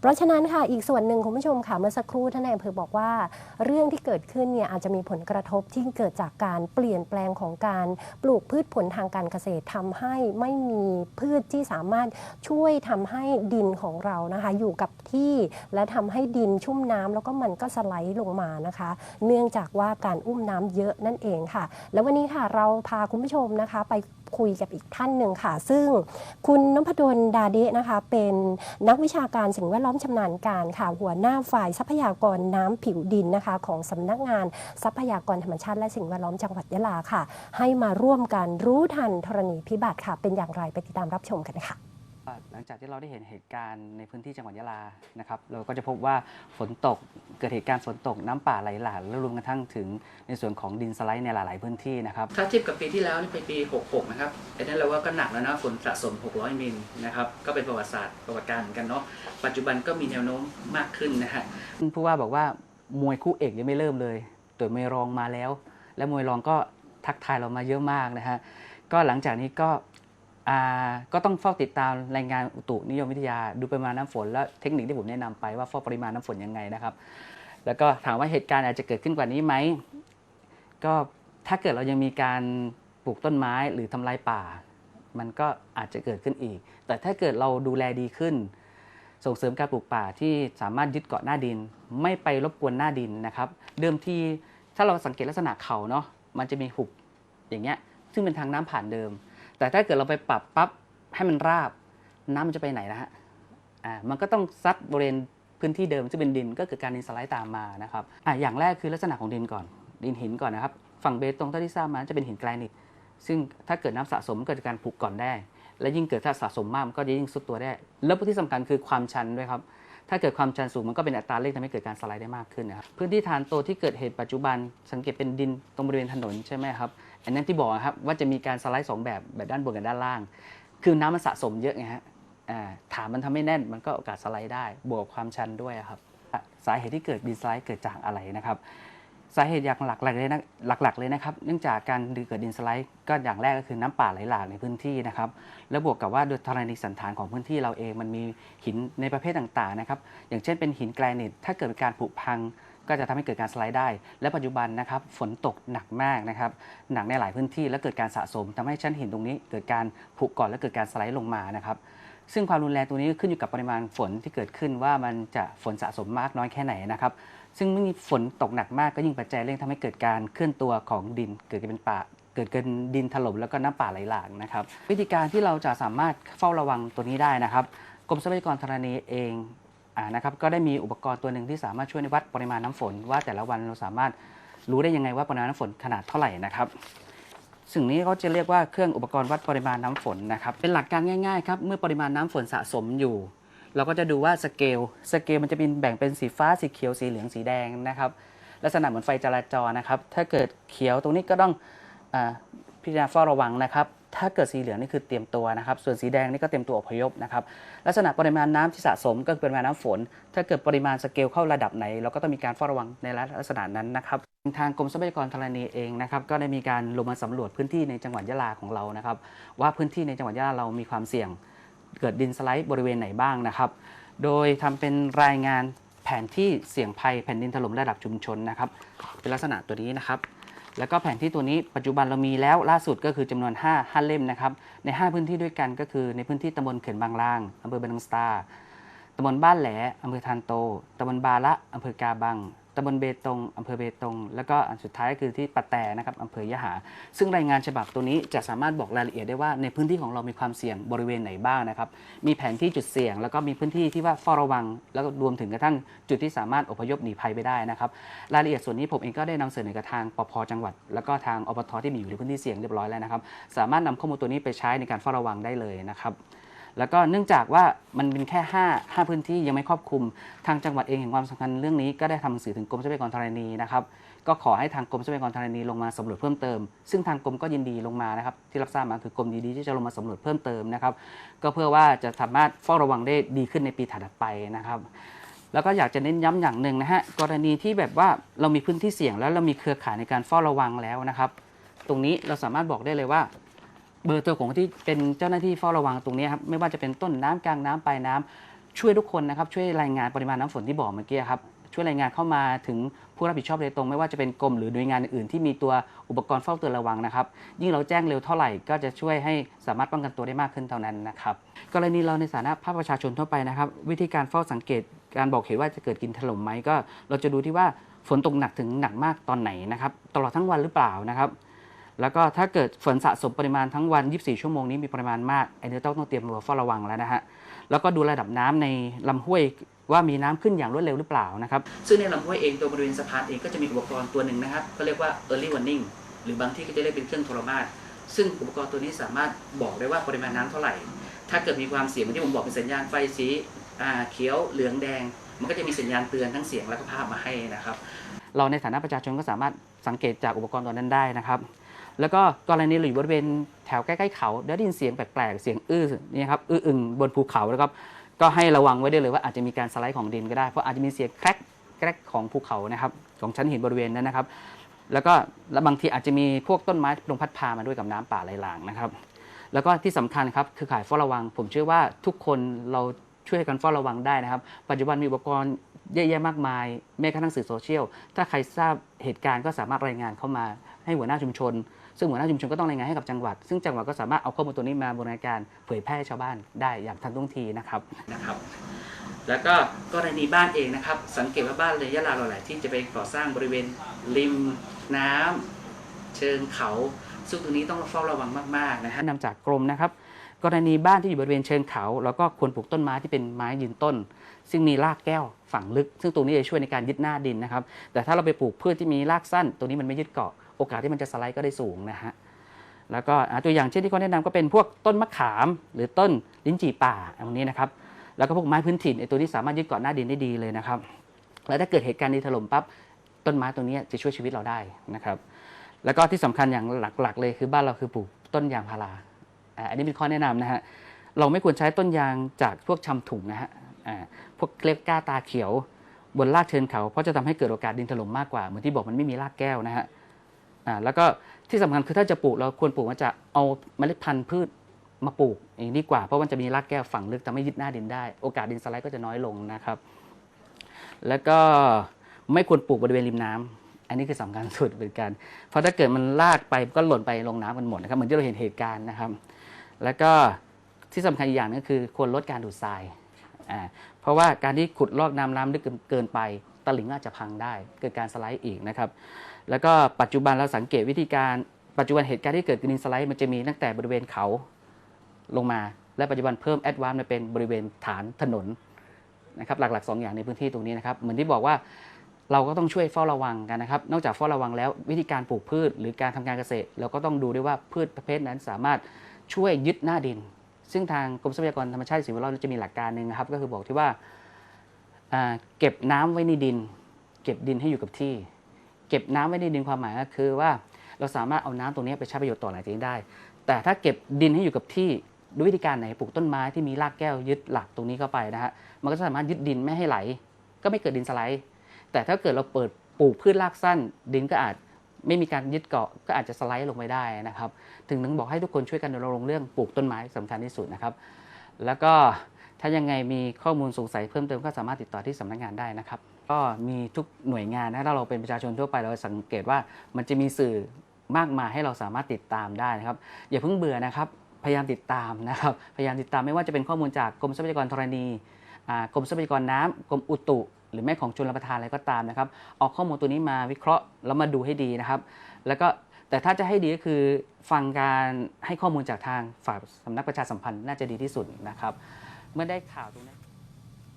เพราะฉะนั้นค่ะอีกส่วนหนึ่งคุณผู้ชมค่ะเมื่อสักครู่ท่านนายอำเภอบอกว่า เรื่องที่เกิดขึ้นเนี่ยอาจจะมีผลกระทบที่เกิดจากการเปลี่ยนแปลงของการปลูกพืชผลทางการเกษตรทำให้ไม่มีพืชที่สามารถช่วยทำให้ดินของเรานะคะ อยู่กับที่และทำให้ดินชุ่มน้ำแล้วก็มันก็สไลด์ลงมานะคะ เนื่องจากว่าการอุ้มน้ำเยอะนั่นเองค่ะ แล้ววันนี้ค่ะเราพาคุณผู้ชมนะคะ ไปคุยกับอีกท่านหนึ่งค่ะ ซึ่งคุณนพดลดาเดะนะคะ เป็นนักวิชาการสิ่งแวดล้อม้อมชำนาญการค่ะหัวหน้าฝ่ายทรัพยากรน้ำผิวดินนะคะ ของสำนักงานทรัพยากรธรรมชาติและสิ่งแวดล้อมจังหวัดยะลาค่ะ ให้มาร่วมกันรู้ทันธรณีพิบัติค่ะ เป็นอย่างไรไปติดตามรับชมกันค่ะ หลังจากที่เราได้เห็นเหตุการณ์ในพื้นที่จังหวัดยะลานะครับเราก็จะพบว่าฝนตกเกิดเหตุการณ์ฝนตกน้ำป่าไหลหลากและรวมกระทั่งถึงในส่วนของดินสไลด์ในหลาย ๆ พื้นที่นะครับถ้าเทียบกับปีที่แล้วนี่เป็นปี 66 นะครับไอ้นั่นเราว่าก็หนักแล้วนะฝนสะสม 600 มิลนะครับก็เป็นประวัติศาสตร์ประวัติการเหมือนกันเนาะปัจจุบันก็มีแนวโน้มมากขึ้นนะฮะผู้ว่าบอกว่ามวยคู่เอกยังไม่เริ่มเลยตัวมวยรองมาแล้ว และมวยรองก็ทักทายเรามาเยอะมากนะฮะก็หลังจากนี้ก็อ่า ก็ต้องเฝ้าติดตามรายงานอุตุนิยมวิทยาดูปริมาณน้ำฝนและเทคนิคที่ผมแนะนำไปว่าเฝ้าปริมาณน้ำฝนยังไงนะครับ แล้วก็ถามว่าเหตุการณ์อาจจะเกิดขึ้นกว่านี้ไหมก็ถ้าเกิดเรายังมีการปลูกต้นไม้หรือทำลายป่า มันก็อาจจะเกิดขึ้นอีก แต่ถ้าเกิดเราดูแลดีขึ้น ส่งเสริมการปลูกป่าที่สามารถยึดเกาะหน้าดิน ไม่ไปรบกวนหน้าดินนะครับเดิมที่ถ้าเราสังเกตลักษณะเขาเนาะมันจะมีหุบอย่างเงี้ยซึ่งเป็นทางน้ำผ่านเดิม แต่ถ้าเกิดเราไปปรับปั๊บให้มันราบ น้ำมันจะไปไหนนะฮะอ่ามันก็ต้องซัดบริเวณพื้นที่เดิมซึ่เป็นดินก็เกิดการดินสไลด์ตามมานะครับอ่าอย่างแรกคือลักษณะของดินก่อน ดินหินก่อนนะครับ ฝั่งเบตงเท่าที่ทราบมาจะเป็นหินแกรนิตซึ่งถ้าเกิดน้ำสะสมเกิดจาการผุก่อนได้ และยิ่งเกิดถ้าสะสมมากมันก็จะยิ่งซุดตัวได้ แล้วที่สำคัญคือความชันด้วยครับถ้าเกิดความชันสูงมันก็เป็นอัตราเร่งทำให้เกิดการสไลด์ได้มากขึ้นนะครับพื้นที่ฐานโตที่เกิดเหตุปัจจุบันสังเกตเป็นดินตรงบริเวณถนนใช่ไหมครับ อันนั้นที่บอกครับว่าจะมีการสไลด์สองแบบแบบด้านบนกับด้านล่าง คือน้ำมันสะสมเยอะไงฮะฐานมันทำให้แน่นมันก็โอกาสสไลด์ได้ บวกความชันด้วยครับสาเหตุที่เกิดดินสไลด์เกิดจากอะไรนะครับสาเหตุอย่างหลักๆเลยนะหลักๆเลยนะครับ เนื่องจากการเกิดดินสไลด์ก็อย่างแรกก็คือน้ำป่าไหลหลากในพื้นที่นะครับแล้วบวกกับว่าโดยธรณีสันฐานของพื้นที่เราเองมันมีหินในประเภทต่างๆนะครับอย่างเช่นเป็นหินแกรนิตถ้าเกิดการผุพัง ก็จะทำให้เกิดการสไลด์ได้ และปัจจุบันนะครับฝนตกหนักมากนะครับหนักในหลายพื้นที่และเกิดการสะสมทำให้ชั้นหินตรงนี้ เกิดการผุก่อนและเกิดการสไลด์ลงมานะครับซึ่งความรุนแรงตัวนี้ขึ้นอยู่กับปริมาณฝนที่เกิดขึ้นว่ามันจะฝนสะสมมากน้อยแค่ไหนนะครับ ซึ่งเมื่อมีฝนตกหนักมากก็ยิ่งปัจจัยเร่งทำให้เกิดการเคลื่อนตัวของดินเกิดเป็นป่าเกิดเป็นดินถล่มแล้วก็น้ำป่าไหลหลากนะครับ วิธีการที่เราจะสามารถเฝ้าระวังตัวนี้ได้นะครับกรมทรัพยากรธรณีเอง นะครับก็ได้มีอุปกรณ์ตัวหนึ่งที่สามารถช่วยในวัดปริมาณน้ำฝน ว่าแต่ละวันเราสามารถรู้ได้ยังไงว่าปริมาณน้ำฝนขนาดเท่าไหร่นะครับสิ่งนี้เขาจะเรียกว่าเครื่องอุปกรณ์วัดปริมาณน้ำฝนนะครับเป็นหลักการง่ายๆครับเมื่อปริมาณน้ำฝนสะสมอยู่ เราก็จะดูว่าสเกลสเกลมันจะเป็นแบ่งเป็นสีฟ้าสีเขียวสีเหลืองสีแดงนะครับลักษณะเหมือนไฟจราจรนะครับถ้าเกิดเขียวตรงนี้ก็ต้องอพิจารณาเฝ้าระวังนะครับ ถ้าเกิดสีเหลืองนี่คือเตรียมตัวนะครับ ส่วนสีแดงนี่ก็เตรียมตัวอพยพนะครับ ลักษณะปริมาณน้ำที่สะสมก็คือปริมาณน้ำฝน ถ้าเกิดปริมาณสเกลเข้าระดับไหน เราก็ต้องมีการเฝ้าระวังในลักษณะนั้นนะครับทางกรมทรัพยากรธรณีเองนะครับก็ได้มีการลงมาสำรวจพื้นที่ในจังหวัดยะลาของเรานะครับ ว่าพื้นที่ในจังหวัดยะลาเรามีความเสี่ยง เกิดดินสไลด์บริเวณไหนบ้างนะครับ โดยทำเป็นรายงานแผนที่เสี่ยงภัยแผ่นดินถล่มระดับชุมชนนะครับ เป็นลักษณะตัวนี้นะครับ แล้วก็แผนที่ตัวนี้ปัจจุบันเรามีแล้วล่าสุดก็คือจำนวน 5 5 เล่มนะครับ ใน 5 พื้นที่ด้วยกันก็คือในพื้นที่ตำบลเขื่อนบางลางอำเภอบันดังสตาตำบลบ้านแหลอำเภอทานโตตำบลบาละอำเภอกาบัง ตำบลเบตงอำเภอเบตง แล้วก็อันสุดท้ายก็คือที่ปะแตนะครับอำเภอยะหา ซึ่งรายงานฉบับตัวนี้จะสามารถบอกรายละเอียดได้ว่าในพื้นที่ของเรามีความเสี่ยงบริเวณไหนบ้างนะครับ มีแผนที่จุดเสี่ยง แล้วก็มีพื้นที่ที่ว่าเฝ้าระวัง แล้วก็รวมถึงกระทั่งจุดที่สามารถอพยพหนีภัยไปได้นะครับรายละเอียดส่วนนี้ผมเองก็ได้นำเสนอกับทางปพจังหวัด แล้วก็ทางอปทที่มีอยู่ในพื้นที่เสี่ยงเรียบร้อยแล้วนะครับ สามารถนำข้อมูลตัวนี้ไปใช้ในการเฝ้าระวังได้เลยนะครับ แล้วก็เนื่องจากว่ามันเป็นแค่ 5 5 พื้นที่ยังไม่ครอบคลุม ทางจังหวัดเองเห็นความสำคัญเรื่องนี้ก็ได้ทำหนังสือถึงกรมทรัพยากรธรณีนะครับก็ขอให้ทางกรมทรัพยากรธรณีลงมาสำรวจเพิ่มเติม ซึ่งทางกรมก็ยินดีลงมานะครับที่รับทราบมาคือกรมยินดีที่จะลงมาสำรวจเพิ่มเติมนะครับก็เพื่อว่าจะสามารถเฝ้าระวังได้ดีขึ้นในปีถัดไปนะครับแล้วก็อยากจะเน้นย้ำอย่างหนึ่งนะฮะกรณีที่แบบว่าเรามีพื้นที่เสี่ยงแล้วเรามีเครือข่ายในการเฝ้าระวังแล้วนะครับ ตรงนี้เราสามารถบอกได้เลยว่า เบอร์ตัวของที่เป็นเจ้าหน้าที่เฝ้าระวังตรงนี้ครับไม่ว่าจะเป็นต้นน้ำกลางน้ำปลายน้ำช่วยทุกคนนะครับช่วยรายงานปริมาณน้ำฝนที่บอกเมื่อกี้ครับช่วยรายงานเข้ามาถึงผู้รับผิดชอบโดยตรง ไม่ว่าจะเป็นกรมหรือหน่วยงานอื่นที่มีตัวอุปกรณ์เฝ้าเตือนระวังนะครับ ยิ่งเราแจ้งเร็วเท่าไหร่ก็จะช่วยให้สามารถป้องกันตัวได้มากขึ้นเท่านั้นนะครับกรณีเราในฐานะภาคประชาชนทั่วไปนะครับ วิธีการเฝ้าสังเกตการบอกเหตุว่าจะเกิดกินถล่มไหมก็ เราจะดูที่ว่าฝนตกหนักถึงหนักมากตอนไหนนะครับตลอดทั้งวันหรือเปล่านะครับ แล้วก็ถ้าเกิดฝนสะสมปริมาณทั้งวัน 24 ชั่วโมงนี้มีปริมาณมากไอ้นี่ต้องต้องเตรียมตัวเฝ้าระวังแล้วนะฮะ แล้วก็ดูระดับน้ำในลำห้วยว่ามีน้ำขึ้นอย่างรวดเร็วหรือเปล่านะครับ ซึ่งในลำห้วยเองตัวบริเวณสะพานเองก็จะมีอุปกรณ์ตัวหนึ่งนะครับก็เรียกว่า early warning หรือบางที่ก็จะเรียกเป็นเครื่องโทรมาตซึ่งอุปกรณ์ตัวนี้สามารถบอกได้ว่าปริมาณน้ำเท่าไหร่ ถ้าเกิดมีความเสี่ยงเหมือนที่ผมบอกเป็นสัญญาณไฟสีอ่าเขียวเหลืองแดง มันก็จะมีสัญญาณเตือนทั้งเสียงและก็ภาพมาให้นะครับ เราในฐานะประชาชนก็สามารถสังเกตจากอุปกรณ์ตัวนั้นได้นะครับ แล้วก็กรณีเราอยู่บริเวณแถวใกล้ๆเขาได้ยินเสียงแปลกๆ เสียงอื้อนี่ครับอื้ออึงบนภูเขาแล้วก็ก็ให้ระวังไว้ได้เลยว่าอาจจะมีการสไลด์ของดินก็ได้เพราะอาจจะมีเสียงแครกแครกของภูเขานะครับของชั้นหินบริเวณนั้นนะครับ แล้วก็แล้วบางทีอาจจะมีพวกต้นไม้ลมพัดพามาด้วยกับน้ำป่าไหลหลากนะครับ แล้วก็ที่สำคัญครับคือข่ายเฝ้าระวัง ผมเชื่อว่าทุกคนเราช่วยกันเฝ้าระวังได้นะครับ ปัจจุบันมีอุปกรณ์เยอะแยะมากมายแม้กระทั่งสื่อโซเชียลถ้าใครทราบเหตุการณ์ก็สามารถรายงานเข้ามา ให้หัวหน้าชุมชน ซึ่งหัวหน้าชุมชนก็ต้องรายงานให้กับจังหวัด ซึ่งจังหวัดก็สามารถเอาข้อมูลตัวนี้มาบริการเผยแพร่ให้ชาวบ้านได้อย่างทันท่วงทีนะครับนะครับ แล้วก็กรณีบ้านเองนะครับ สังเกตว่าบ้านในยะลาเราหลายที่จะไปก่อสร้างบริเวณริมน้ำเชิงเขา ซึ่งตรงนี้ต้องเฝ้าระวังมากๆนะฮะแนะนำจากกรมนะครับกรณีบ้านที่อยู่บริเวณเชิงเขา แล้วก็ควรปลูกต้นไม้ที่เป็นไม้ยืนต้น ซึ่งมีรากแก้วฝังลึก ซึ่งตรงนี้จะช่วยในการยึดหน้าดินนะครับ แต่ถ้าเราไปปลูกพืชที่มีรากสั้น ตรงนี้มันไม่ยึดเกาะ โอกาสที่มันจะสไลด์ก็ได้สูงนะฮะแล้วก็ตัวอย่างเช่นที่เขาแนะนำก็เป็นพวกต้นมะขาม หรือต้นลิ้นจี่ป่าตรงนี้นะครับแล้วก็พวกไม้พื้นถิ่นไอ้ตัวนี้สามารถยึดเกาะหน้าดินได้ดีเลยนะครับแล้วถ้าเกิดเหตุการณ์ดินถล่มปั๊บต้นไม้ตรงนี้จะช่วยชีวิตเราได้นะครับ แล้วก็ที่สำคัญอย่างหลักๆ เลยคือบ้านเราคือปลูกต้นยางพาราอ่าอันนี้เป็นข้อแนะนำนะฮะเราไม่ควรใช้ต้นยางจากพวกชำถุงนะฮะอ่าพวกเล็บก้าตาเขียวบนรากเชิญเขา เพราะจะทำให้เกิดโอกาสดินถล่มมากกว่าเหมือนที่บอกมันไม่มีรากแก้วนะฮะ อ่าแล้วก็ที่สำคัญคือถ้าจะปลูกเราควรปลูกมาจะเอาเมล็ดพันธุ์พืชมาปลูกอย่างนี้ดีกว่า เพราะมันจะมีรากแก้วฝังลึกทำให้ยึดหน้าดินได้ โอกาสดินสไลด์ก็จะน้อยลงนะครับ แล้วก็ไม่ควรปลูกบริเวณริมน้ำอันนี้คือสำคัญสุดเหมือนกันเพราะถ้าเกิดมันลากไปก็หล่นไปลงน้ำกันหมดนะครับเหมือนที่เราเห็นเหตุการณ์นะครับ แล้วก็ที่สำคัญอีกอย่างนึงคือควรลดการดูดทราย เพราะว่าการที่ขุดลอกน้ำน้ำลึกเกินไป ตลิ่งอาจจะพังได้ เกิดการสไลด์อีกนะครับ แล้วก็ปัจจุบันเราสังเกตวิธีการปัจจุบันเหตุการณ์ที่เกิดดินสไลด์มันจะมีตั้งแต่บริเวณเขาลงมา และปัจจุบันเพิ่มแอดวานซ์มาเป็นบริเวณฐานถนนนะครับหลักๆ 2 อย่างในพื้นที่ตรงนี้นะครับเหมือนที่บอกว่าเราก็ต้องช่วยเฝ้าระวังกันนะครับ นอกจากเฝ้าระวังแล้ววิธีการปลูกพืช หรือการทำการเกษตร เราก็ต้องดูด้วยว่าพืชประเภทนั้นสามารถช่วยยึดหน้าดิน ซึ่งทางกรมทรัพยากรธรรมชาติสิ่งแวดล้อมจะมีหลักการหนึ่งนะครับ ก็คือบอกที่ว่า เก็บน้ำไว้ในดิน เก็บดินให้อยู่กับที่ เก็บน้ำไว้ในดินความหมายก็คือว่าเราสามารถเอาน้ำตรงนี้ไปใช้ประโยชน์ต่อหลังจากนี้ได้ แต่ถ้าเก็บดินให้อยู่กับที่ด้วยวิธีการไหนปลูกต้นไม้ที่มีรากแก้วยึดหลักตรงนี้เข้าไปนะฮะมันก็จะสามารถยึดดินไม่ให้ไหล ก็ไม่เกิดดินสไลด์ แต่ถ้าเกิดเราเปิดปลูกพืชรากสั้น ดินก็อาจไม่มีการยึดเกาะก็อาจจะสไลด์ลงไปได้นะครับ ถึงถึงบอกให้ทุกคนช่วยกันรณรงค์เรื่องปลูกต้นไม้สำคัญที่สุดนะครับ แล้วก็ ถ้ายังไงมีข้อมูลสงสัยเพิ่มเติมก็สามารถติดต่อที่สำนักงานได้นะครับ ก็มีทุกหน่วยงานนะถ้าเราเป็นประชาชนทั่วไปเราสังเกตว่ามันจะมีสื่อมากมายให้เราสามารถติดตามได้นะครับ อย่าเพิ่งเบื่อนะครับพยายามติดตามนะครับพยายามติดตามไม่ว่าจะเป็นข้อมูลจากกรมทรัพยากรธรณีกรมทรัพยากรน้ำกรมอุตุหรือแม่ของชนรับประทานอะไรก็ตามนะครับเอาข้อมูลตัวนี้มาวิเคราะห์แล้วมาดูให้ดีนะครับ แล้วก็แต่ถ้าจะให้ดีก็คือฟังการให้ข้อมูลจากทางฝ่ายสำนักประชาสัมพันธ์น่าจะดีที่สุดนะครับ เมื่อได้ข่าวตรงนี้น